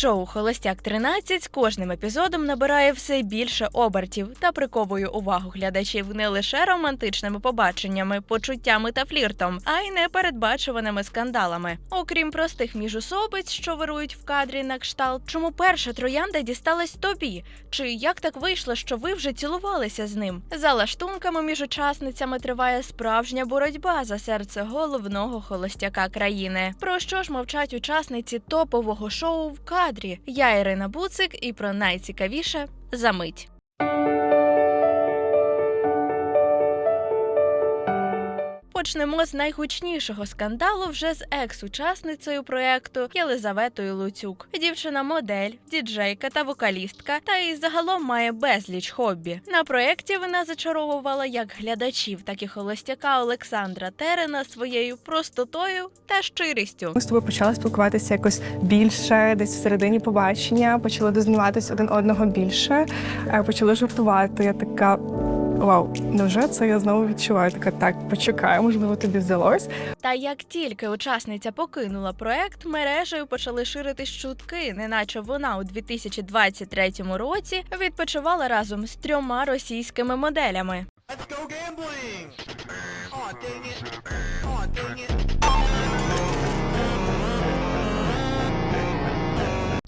Шоу Холостяк 13 з кожним епізодом набирає все більше обертів та приковує увагу глядачів не лише романтичними побаченнями, почуттями та фліртом, а й непередбачуваними скандалами. Окрім простих міжособиць, що вирують в кадрі на кшталт, чому перша троянда дісталась тобі? Чи як так вийшло, що ви вже цілувалися з ним? За лаштунками між учасницями триває справжня боротьба за серце головного холостяка країни. Про що ж мовчать учасниці топового шоу в кадрі? Я Ірина Буцик і про найцікавіше за мить. Почнемо з найгучнішого скандалу вже з екс-учасницею проекту Єлизаветою Луцюк. Дівчина модель, діджейка та вокалістка, та й загалом має безліч хобі. На проєкті вона зачаровувала як глядачів, так і холостяка Олександра Терена своєю простотою та щирістю. Ми з тобою почали спілкуватися якось більше, десь в середині побачення, почали дознаватись один одного більше, е, почали жартувати. Я така. Вау, невже це я знову відчуваю? Така так, почекаю, можливо, тобі взялось. Та як тільки учасниця покинула проект, мережею почали ширитись чутки, неначе вона у 2023 році відпочивала разом з трьома російськими моделями. Let's go gambling! Aw, dang it. Aw, dang it.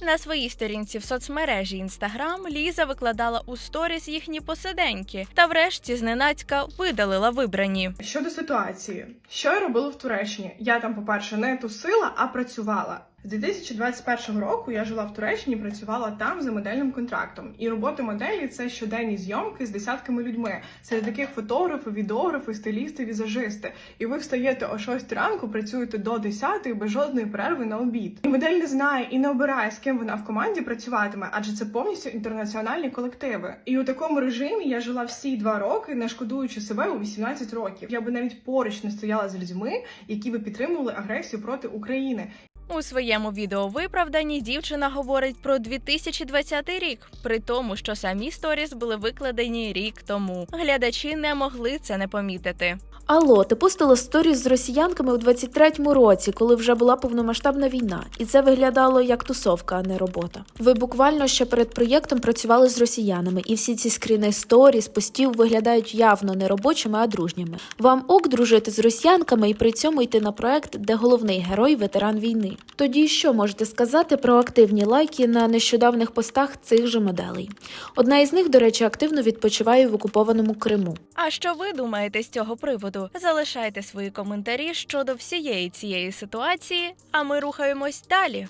На своїй сторінці в соцмережі Інстаграм Ліза викладала у сторіс їхні посиденьки, та врешті зненацька видалила вибрані. Щодо ситуації, що я робила в Туреччині? Я там, по-перше, не тусила, а працювала. З 2021 року я жила в Туреччині, працювала там за модельним контрактом. І робота моделі це щоденні зйомки з десятками людьми. Серед яких фотографи, відеографи, стилісти, візажисти. І ви встаєте о 6 ранку, працюєте до 10 без жодної перерви на обід. І модель не знає і не обирає, з ким вона в команді працюватиме, адже це повністю інтернаціональні колективи. І у такому режимі я жила всі два роки, не шкодуючи себе у 18 років. Я би навіть поруч не стояла з людьми, які би підтримували агресію проти України. У своєму відеовиправданні дівчина говорить про 2020 рік, при тому, що самі сторіс були викладені рік тому. Глядачі не могли це не помітити. Алло, ти постила сторіс з росіянками у 23-му році, коли вже була повномасштабна війна, і це виглядало як тусовка, а не робота. Ви буквально ще перед проєктом працювали з росіянами, і всі ці скріни сторіс, постів виглядають явно не робочими, а дружніми. Вам ок дружити з росіянками і при цьому йти на проект, де головний герой ветеран війни. Тоді що можете сказати про активні лайки на нещодавних постах цих же моделей? Одна із них, до речі, активно відпочиває в окупованому Криму. А що ви думаєте з цього приводу? Залишайте свої коментарі щодо всієї цієї ситуації, а ми рухаємось далі.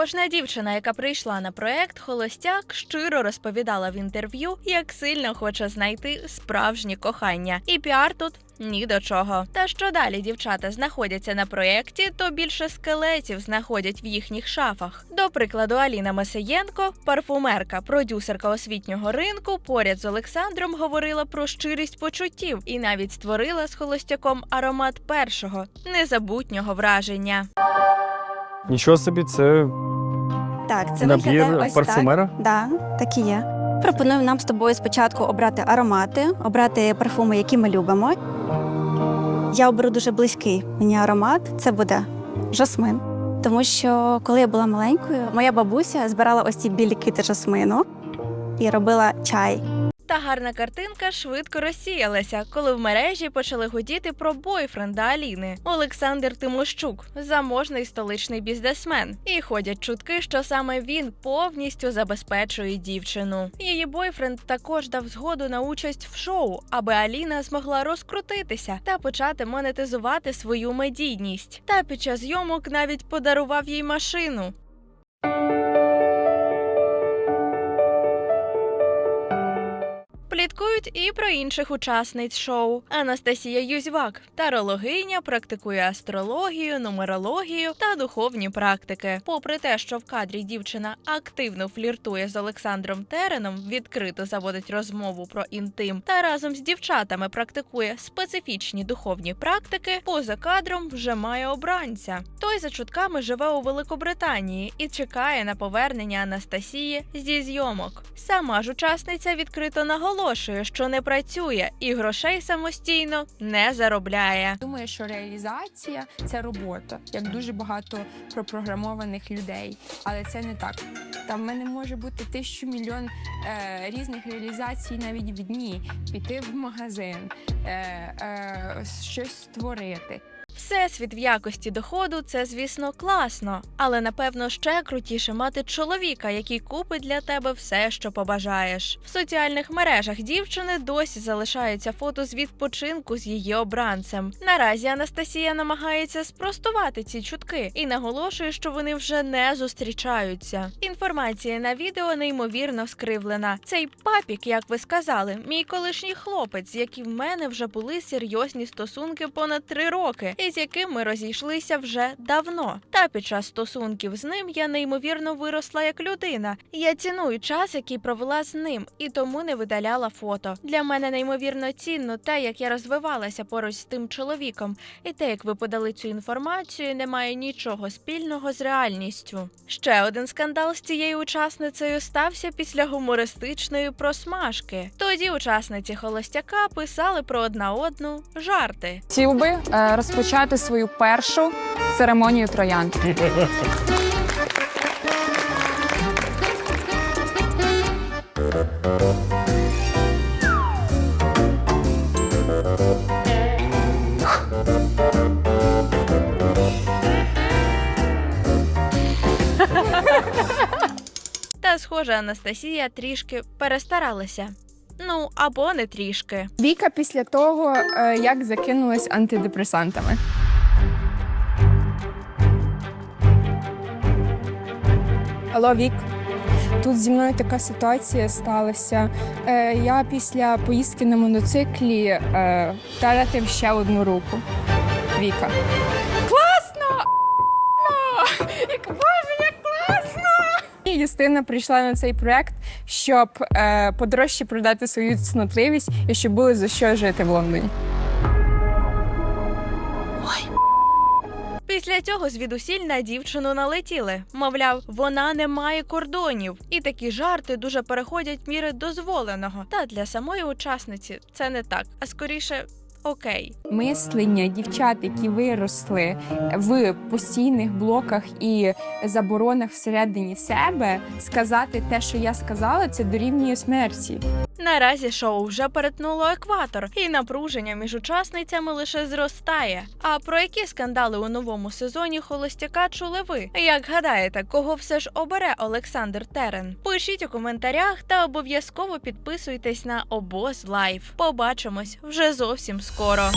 Кожна дівчина, яка прийшла на проект Холостяк, щиро розповідала в інтерв'ю, як сильно хоче знайти справжнє кохання. І піар тут ні до чого. Та що далі дівчата знаходяться на проєкті, то більше скелетів знаходять в їхніх шафах. До прикладу, Аліна Масиєнко, парфумерка, продюсерка освітнього ринку, поряд з Олександром говорила про щирість почуттів і навіть створила з холостяком аромат першого незабутнього враження. Нічого собі, це Так, це набір виглядає ось парфумера. Так. Да, так і є. Пропоную нам з тобою спочатку обрати аромати, обрати парфуми, які ми любимо. Я оберу дуже близький мені аромат. Це буде жасмин. Тому що коли я була маленькою, моя бабуся збирала ось ці білі кити жасмину і робила чай. Та гарна картинка швидко розсіялася, коли в мережі почали гудіти про бойфренда Аліни Олександр Тимощук, заможний столичний бізнесмен. І ходять чутки, що саме він повністю забезпечує дівчину. Її бойфренд також дав згоду на участь в шоу, аби Аліна змогла розкрутитися та почати монетизувати свою медійність. Та під час зйомок навіть подарував їй машину. Пліткують і про інших учасниць шоу. Анастасія Юзьвак, тарологиня, практикує астрологію, нумерологію та духовні практики. Попри те, що в кадрі дівчина активно фліртує з Олександром Тереном, відкрито заводить розмову про інтим та разом з дівчатами практикує специфічні духовні практики. Поза кадром вже має обранця. Той за чутками живе у Великобританії і чекає на повернення Анастасії зі зйомок. Сама ж учасниця відкрито наголошує, що не працює і грошей самостійно не заробляє. Думаю, що реалізація це робота, як дуже багато пропрограмованих людей. Але це не так. Там в мене може бути тисячу мільйон е, різних реалізацій навіть в дні. Піти в магазин, е, е, щось створити. Всесвіт в якості доходу це, звісно, класно, але напевно ще крутіше мати чоловіка, який купить для тебе все, що побажаєш. В соціальних мережах дівчини досі залишаються фото з відпочинку з її обранцем. Наразі Анастасія намагається спростувати ці чутки і наголошує, що вони вже не зустрічаються. Інформація на відео неймовірно скривлена. Цей папік, як ви сказали, мій колишній хлопець, з яким в мене вже були серйозні стосунки понад три роки, і з яким ми розійшлися вже давно. Та під час стосунків з ним я неймовірно виросла як людина. Я ціную час, який провела з ним, і тому не видаляла фото. Для мене неймовірно цінно те, як я розвивалася поруч з тим чоловіком, і те, як ви подали цю інформацію, не має нічого спільного з реальністю. Ще один скандал з цією учасницею стався після гумористичної просмажки. Тоді учасниці холостяка писали про одна одну жарти. Хотів би е, розпочати свою першу церемонію троянд. Та, схоже, Анастасія трішки перестаралася. Ну або не трішки. Віка після того, е, як закинулась антидепресантами. Алло, Вік. Тут зі мною така ситуація сталася. Е, я після поїздки на мотоциклі е, втратив ще одну руку. Віка. Класно! Як Юстина прийшла на цей проект, щоб е, подорожче продати свою цнотливість і щоб було за що жити в Лондоні. Після цього звідусіль на дівчину налетіли. Мовляв, вона не має кордонів, і такі жарти дуже переходять міри дозволеного. Та для самої учасниці це не так, а скоріше. Окей, Мислення дівчат, які виросли в постійних блоках і заборонах всередині себе, сказати те, що я сказала, це дорівнює смерті. Наразі шоу вже перетнуло екватор, і напруження між учасницями лише зростає. А про які скандали у новому сезоні холостяка чули ви? Як гадаєте, кого все ж обере Олександр Терен? Пишіть у коментарях та обов'язково підписуйтесь на обоз лайф. Побачимось вже зовсім скоро.